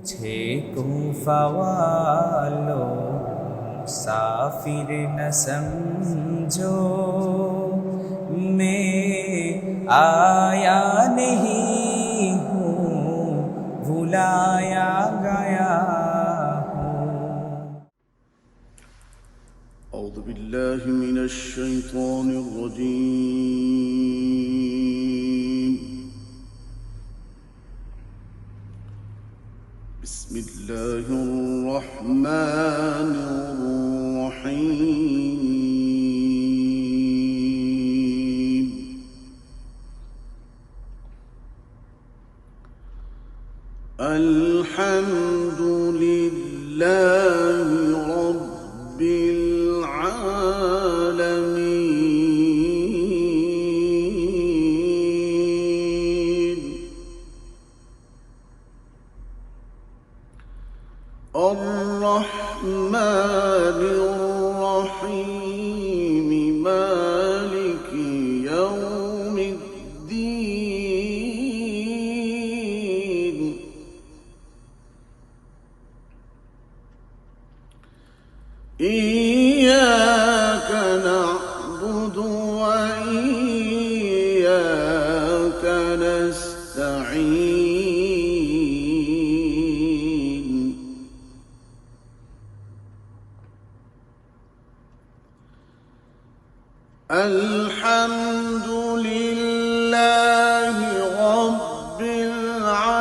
मुझे कूफा वालों साफिर न समझो मैं आया नहीं हूँ भुलाया गया हूँ أعوذ بالله من الشيطان الرجيم الله الرحمن الرحيم. على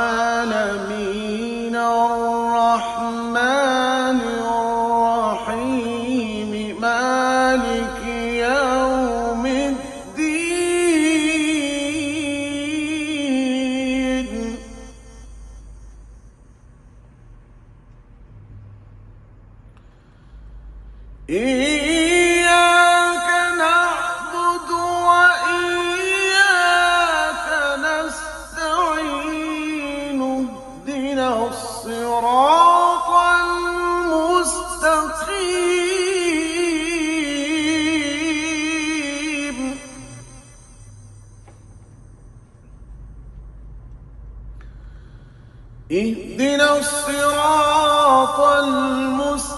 اهدنا الصراط المستقيم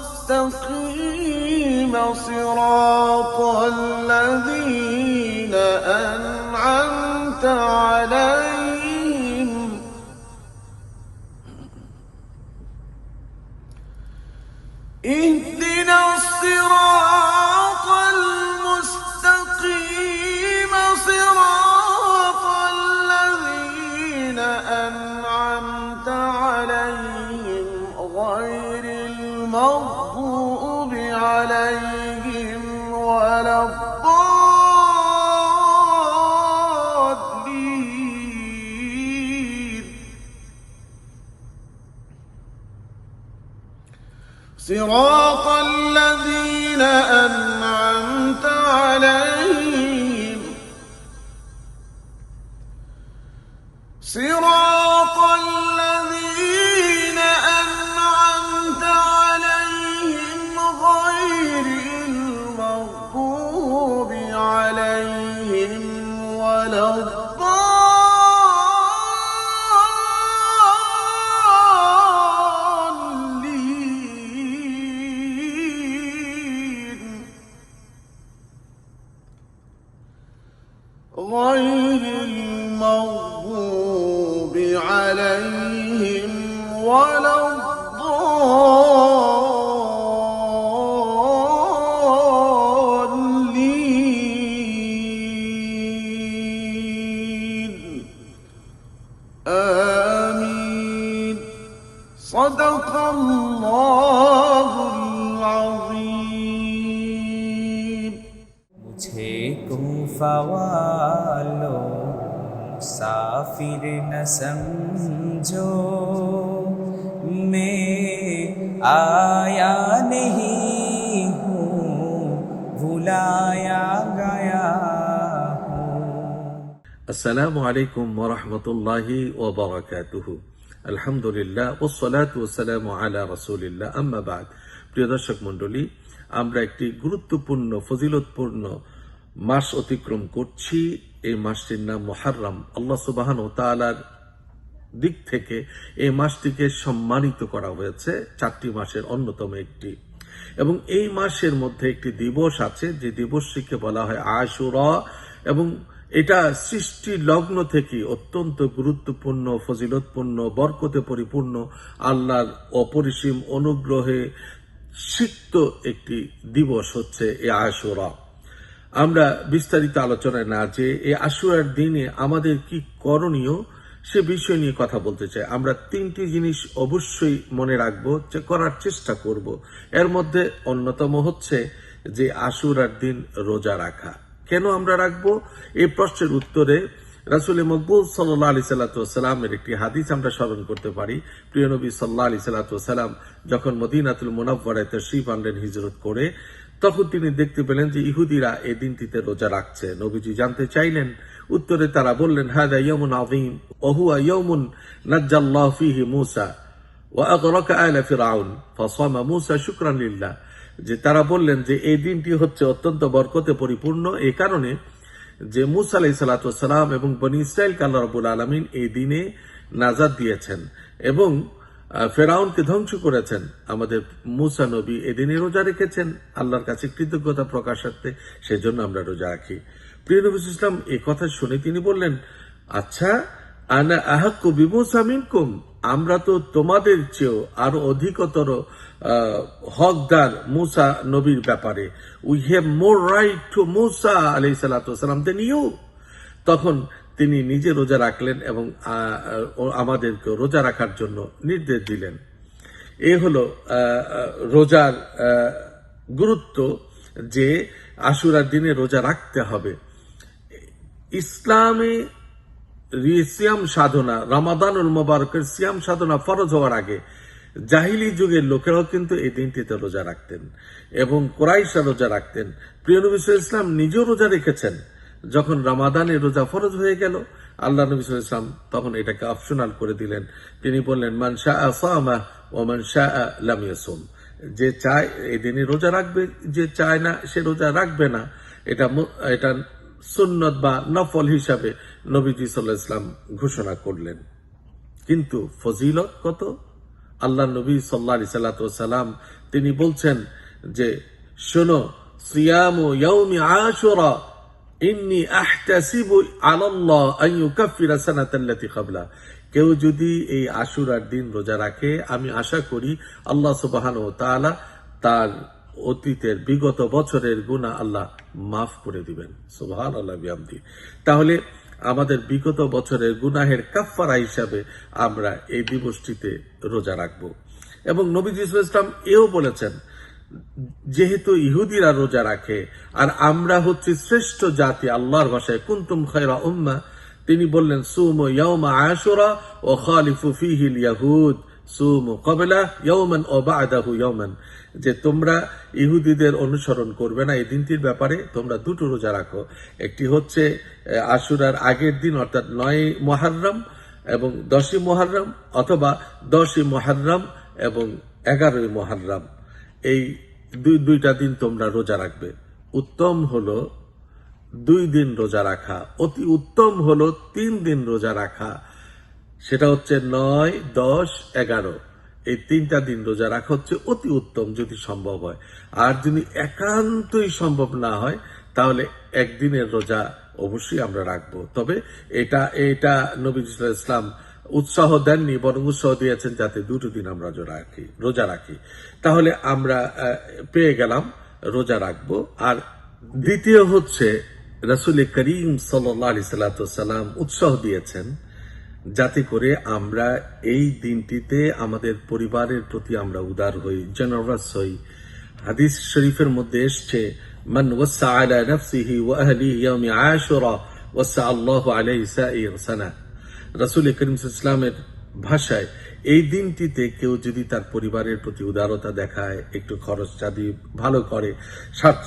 صراط الذين أنعمت عليهم. اهدنا الصراط صراط समझो मैं आया नहीं हूँ भुलाया गया हूँ আসসালামু আলাইকুম ওরহমতুল্লাহি ওবরাকাতুহু আলহামদুলিল্লাহ ও সালাতু ওসালামু আলা রসুলিল্লাহ আম্মা বাদ প্রিয় দর্শক মণ্ডলী আমরা একটি গুরুত্বপূর্ণ ফজিলতপূর্ণ মাস অতিক্রম করছি এই মাসটির নাম মোহাররম। আল্লাহ সুবাহান ও তালার দিক থেকে এই মাসটিকে সম্মানিত করা হয়েছে। চারটি মাসের অন্যতম একটি। এবং এই মাসের মধ্যে একটি দিবস আছে, যে দিবসটিকে বলা হয় আশুরা। এবং এটা সৃষ্টি লগ্ন থেকে অত্যন্ত গুরুত্বপূর্ণ, ফজিলতপূর্ণ, বরকতে পরিপূর্ণ, আল্লাহর অপরিসীম অনুগ্রহে সিক্ত একটি দিবস হচ্ছে এই আশুরা। আমরা বিস্তারিত আলোচনায় না যে এই আশুরার দিনে আমাদের কি করণীয় সে বিষয় নিয়ে কথা বলতে চাই। আমরা তিনটি জিনিস অবশ্যই মনে রাখব যে করার চেষ্টা করব। এর মধ্যে অন্যতম হচ্ছে যে আশুরার দিন রোজা রাখা। কেন আমরা রাখব? এই প্রশ্নের উত্তরে রাসুল মকবুল সাল্লাহ আলি সাল্লাতামের একটি হাদিস আমরা স্মরণ করতে পারি। প্রিয় নবী সাল্লাহ আলি সাল্লাতাম যখন মদিনাতুল মুনাফারায় তশরিফ আনলেন হিজরত করে তখন তিনি দেখতে পেলেন যে ইহুদিরা এই দিনটিতে রোজা রাখছে। নবীজি জানতে চাইলেন, উত্তরে তারা বললেন হাদা ইয়মুন আযীম ওহুয়া ইয়মুন নাজ্জাল্লাহু ফীহি মূসা যে তারা বললেন যে এই দিনটি হচ্ছে অত্যন্ত বরকতে পরিপূর্ণ এই কারণে যে মুসা আলাই সালাতাম এবং বনি ইসরায়েল কাল্লা রবুল আলমিন এই দিনে নাজাদ দিয়েছেন এবং ফেরাউনকে ধ্বংস করেছেন। আমাদের মুসা নবী এদিনে রোজা রেখেছেন। আল্লাহর কাছে কৃতজ্ঞতা প্রকাশার্থে সেজন্য আমরা রোজা রাখি। প্রিয় নবী ইসলাম এই কথা শুনে তিনি বললেন আচ্ছা আনা আমরা তো তোমাদের চেয়েও আরও অধিকতর হকদার মুসা নবীর ব্যাপারে। We have more right to Musa আলাই সালাম দেন ইউ তখন তিনি নিজে রোজা রাখলেন এবং আমাদেরকে রোজা রাখার জন্য নির্দেশ দিলেন। এ হলো রোজার গুরুত্ব যে আশুরার দিনে রোজা রাখতে হবে। ইসলামে সিয়াম সাধনা, রামাদানুল মোবারকের সিয়াম সাধনা ফরজ হওয়ার আগে জাহিলি যুগের লোকেরাও কিন্তু এই দিনটিতে রোজা রাখতেন এবং কোরাইশা রোজা রাখতেন। প্রিয় নবী ইসলাম নিজেও রোজা রেখেছেন। যখন রামাদানের রোজা ফরজ হয়ে গেল, আল্লাহ নবী ইসলাম তখন এটাকে অপশনাল করে দিলেন। তিনি বললেন, মান শাহ ও মান শাহ লাম যে চায়, এই দিনে রোজা রাখবে, যে চায় না, সে রোজা রাখবে না। এটা এটা সুন্নত বা নফল হিসাবে নবীজি সাল্লাহ ইসলাম ঘোষণা করলেন। কিন্তু ফজিলত কত? আল্লাহ নবী সাল্লা আলি সাল্লাম তিনি বলছেন যে, শোনো, সিয়াম ইয়াউমি আশুরা ইন্নি আহতাসিবু আলাল্লাহ আন ইউকাফিরা সানাতাল্লাতি ক্বাবলা। কেউ যদি এই আশুরার দিন রোজা রাখে, আমি আশা করি আল্লাহ সুবহানাহু ওয়া তাআলা তার অতীতের বিগত বছরের গুণা আল্লাহ মাফ করে দিবেন। সুবহান আল্লাহ বিয়ামদি তাহলে আমাদের বিগত বছরের গুনাহের কাফফারা হিসাবে আমরা এই দিবসটিতে রোজা রাখব। এবং নবীজ ইসলাম এও বলেছেন যেহেতু ইহুদিরা রোজা রাখে, আর আমরা হচ্ছে শ্রেষ্ঠ জাতি আল্লাহর ভাষায়, কুন্তুম খয়রা উম্মা, তিনি বললেন, সুম ইয়াউমা আশুরা ও খালিফু ফিহিল ইয়াহুদ, সুম কবলা ইয়ৌমান ও বাদাহু ইয়ৌমান যে তোমরা ইহুদিদের অনুসরণ করবে না এই দিনটির ব্যাপারে, তোমরা দুটো রোজা রাখো। একটি হচ্ছে আশুরার আগের দিন, অর্থাৎ নয় মহারম এবং দশই মহারম অথবা দশই মহারম এবং এগারোই মহারম এই দুই, দুইটা দিন তোমরা রোজা রাখবে। উত্তম হলো দুই দিন রোজা রাখা। অতি উত্তম হলো তিন দিন রোজা রাখা। সেটা হচ্ছে নয়, দশ, এগারো। এই তিনটা দিন রোজা রাখা হচ্ছে অতি উত্তম যদি সম্ভব হয়। আর যদি একান্তই সম্ভব না হয়, তাহলে একদিনের রোজা অবশ্যই আমরা রাখব। তবে এটা এটা নবী ইসলাম উৎসাহ দেননি, বরং উৎসাহ দিয়েছেন যাতে দুটো দিন আমরা রোজা রাখি রোজা রাখি। তাহলে আমরা পেয়ে গেলাম, রোজা রাখব। আর দ্বিতীয় হচ্ছে, রসুল করিম সাল্লি সাল্লাম উৎসাহ দিয়েছেন, যাতে করে আমরা এই দিনটিতে আমাদের পরিবারের প্রতি আমরা উদার হই জেনারাস হই। হাদিস শরীফের মধ্যে এসছে, মান ওয়াসা আলা নাফসিহি ওয়া আহলিহি ইয়াউমি আশুরা ওয়াসা আল্লাহু আলাইহি সানা। রাসূল করিম ইসলামের ভাষায়, এই দিনটিতে কেউ যদি তার পরিবারের প্রতি উদারতা দেখায়, একটু খরচ চাঁদি ভালো করে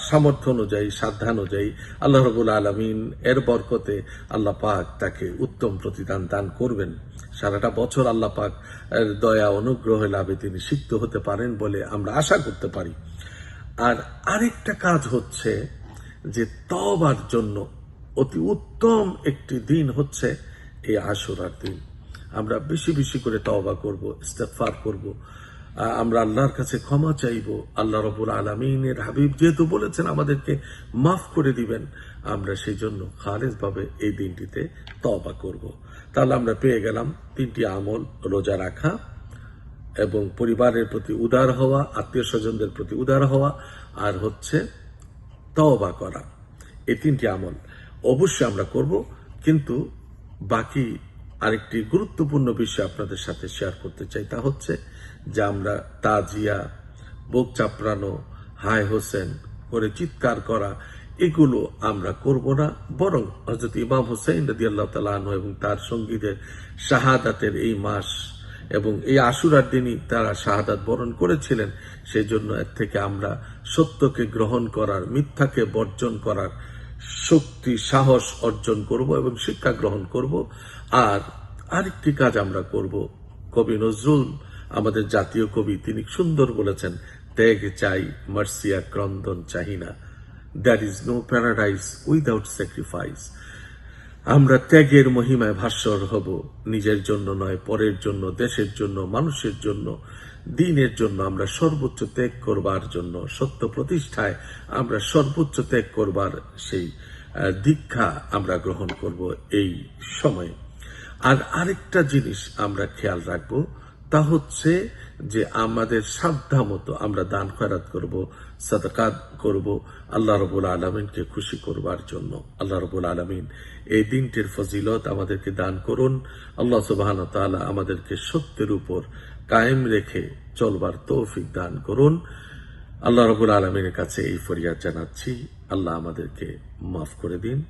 সামর্থ্য অনুযায়ী সাধ্য সাধ্যানুযায়ী আল্লাহ রবুল আলমিন এর বরকতে আল্লাহ পাক তাকে উত্তম প্রতিদান দান করবেন। সারাটা বছর আল্লাহ পাক এর দয়া, অনুগ্রহ লাভে তিনি সিক্ত হতে পারেন বলে আমরা আশা করতে পারি। আর আরেকটা কাজ হচ্ছে যে তবার জন্য অতি উত্তম একটি দিন হচ্ছে এই আশুরার দিন। আমরা বেশি বেশি করে তওবা করব, ইস্তেগফার করব। আমরা আল্লাহর কাছে ক্ষমা চাইব। আল্লাহ রবুল আলমিনের হাবিব যেহেতু বলেছেন আমাদেরকে মাফ করে দিবেন, আমরা সেই জন্য খালেজ ভাবে এই দিনটিতে তওবা করব। তাহলে আমরা পেয়ে গেলাম তিনটি আমল, রোজা রাখা এবং পরিবারের প্রতি উদার হওয়া আত্মীয় স্বজনদের প্রতি উদার হওয়া, আর হচ্ছে তওবা করা। এই তিনটি আমল অবশ্যই আমরা করব, কিন্তু বাকি আরেকটি গুরুত্বপূর্ণ বিষয় আপনাদের সাথে শেয়ার করতে চাই, তা হচ্ছে যে আমরা তাজিয়া, বুক চাপড়ানো হাই হোসেন করে চিৎকার করা, এগুলো আমরা করব না। বরং হজরত ইমাম হোসেন রদি আল্লাহ তালু এবং তার সঙ্গীদের শাহাদাতের এই মাস এবং এই আশুরার দিনই তারা শাহাদাত বরণ করেছিলেন সেই জন্য এর থেকে আমরা সত্যকে গ্রহণ করার, মিথ্যাকে বর্জন করার শক্তি, সাহস অর্জন করব এবং শিক্ষা গ্রহণ করব। আর আরেকটি কাজ আমরা করব। কবি নজরুল, আমাদের জাতীয় কবি, তিনি সুন্দর বলেছেন, ত্যাগ চাই, মার্সিয়া ক্রন্দন চাহিনা। There is no paradise without sacrifice আমরা ত্যাগের মহিমায় ভাস্বর হব। নিজের জন্য নয়, পরের জন্য, দেশের জন্য, মানুষের জন্য, দিনের জন্য আমরা সর্বোচ্চ ত্যাগ করবার জন্য, সত্য প্রতিষ্ঠায় আমরা সর্বোচ্চ ত্যাগ করবার সেই দীক্ষা আমরা গ্রহণ করব এই সময়ে। আর আরেকটা জিনিস আমরা খেয়াল রাখব, তা হচ্ছে যে আমাদের সাধ্যা মতো আমরা দান খয়রাত করব, সাদাকাত করব, আল্লাহ রবুল আলমিনকে খুশি করবার জন্য। আল্লাহ রবুল আলমিন এই দিনটির ফজিলত আমাদেরকে দান করুন। আল্লাহ সুবাহান তাআলা আমাদেরকে সত্যের উপর কায়েম রেখে চলবার তৌফিক দান করুন। আল্লাহ রবুল আলমিনের কাছে এই ফরিয়াদ জানাচ্ছি। আল্লাহ আমাদেরকে মাফ করে দিন।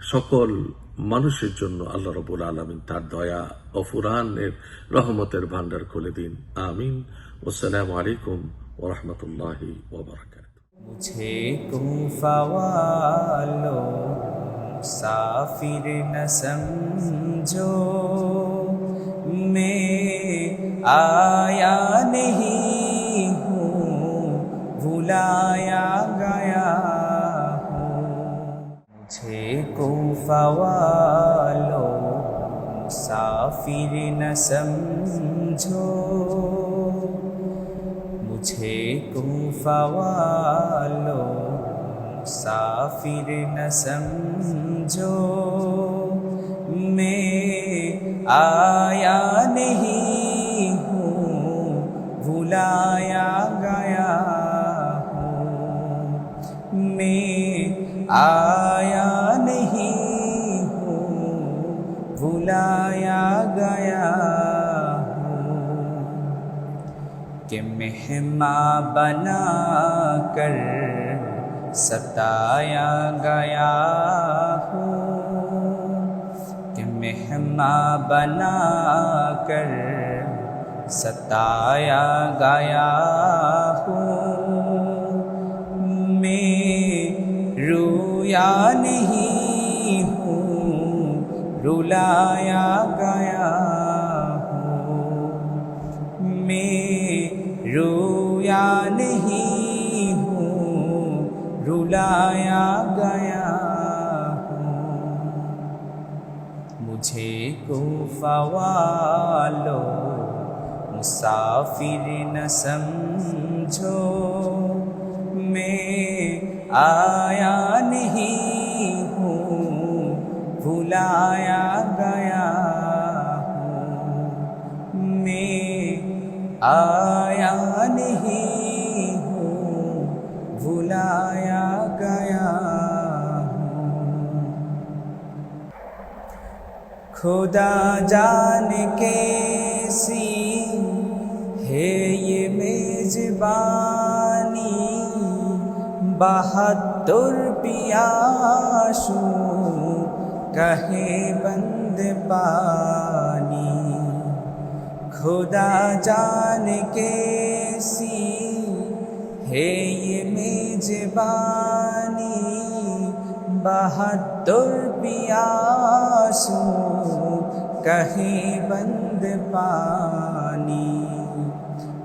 সকল মানুষের জন্য আল্লাহ রবুল আলমিন তার দয়া ও ফুরহানের রহমতের ভাণ্ডার খুলে দিন। আমিন। ওসালামু আলাইকুম ও রহমতুল্লাহ ওবরাকাত মুঝে কুফাওয়ালো সাফির নসো মে আ कूफा वालो मुसाफिर न समझो मुझे कूफा वालो मुसाफिर न समझो मैं आया नहीं हूँ भुलाया गया हूँ मैं आया کہ مہما بنا کر ستایا گیا ہوں۔ کہ مہما بنا کر ستایا گیا ہوں۔ میں رویا نہیں ہوں، رلایا گیا بلایا گیا ہوں۔ مجھے والو، مسافر نہ سمجھو۔ میں آیا نہیں ہوں بلایا گیا ہوں۔ میں آیا خدا جان کے سی ہے یہ میزبانی؟ بہتر پیاسوں کہے بند پانی۔ خدا جان کے سی ہے یہ میزبانی؟ بہتر پیاسوں کہیں بند پانی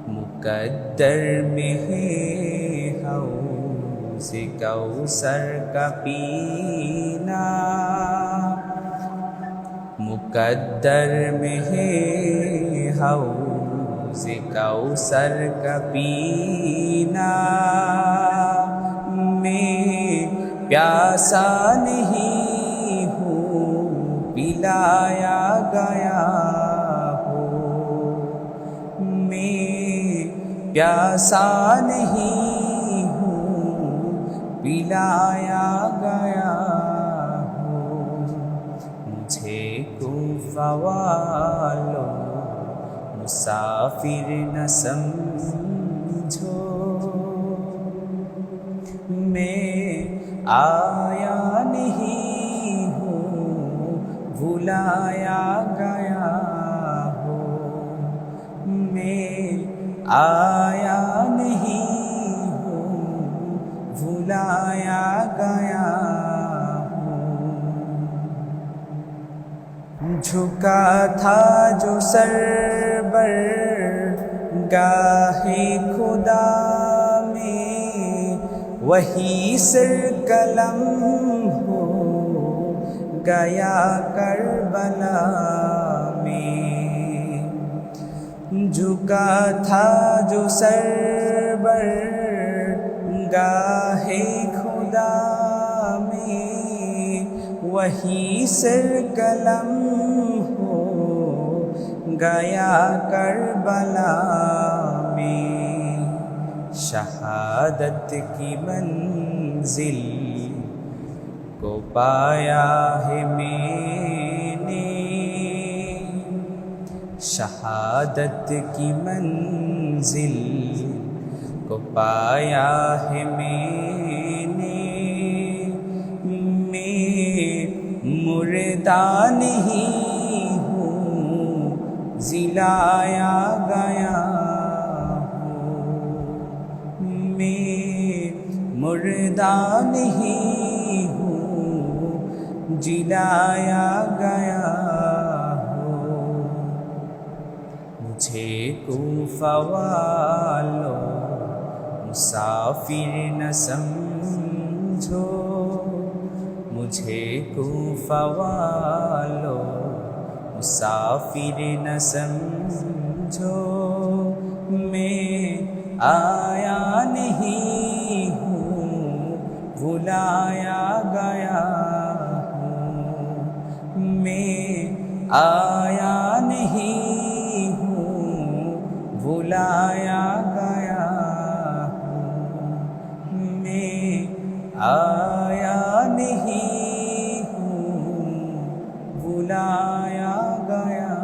مقدر میں ہے حوض کوثر کا پینا مقدر میں ہے حوض کوثر کا پینا میں پیاسا نہیں لایا گیا ہو۔ میں پیاسا نہیں ہوں، پلایا گیا ہو مجھے تو مسافر نہ سمجھو۔ میں آیا بلایا گیا ہو۔ میں آیا نہیں ہوں بلایا گیا ہوں۔ جھکا تھا جو سر بر گاہے خدا میں، وہی سر قلم گیا کربلا میں۔ جھکا تھا جو سر بر، گاہے خدا میں۔ وہی سر قلم ہو، گیا کربلا میں۔ شہادت کی منزل کو پایا ہے میں نے۔ شہادت کی منزل کو پایا ہے میں نے۔ میں مردہ نہیں ہوں زلایا گیا ہوں۔ میں مردہ نہیں जिलाया गया हो मुझे कूफा वालो मुसाफिर न समझो मुझे कूफा वालो मुसाफिर न समझो मैं आया नहीं آیا نہیں ہوں بلایا گیا ہوں۔ میں آیا نہیں ہوں بلایا گیا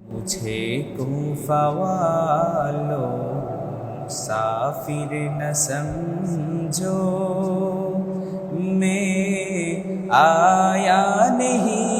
مجھے کو فوالو، سافر نہ سمجھو۔ میں आया नहीं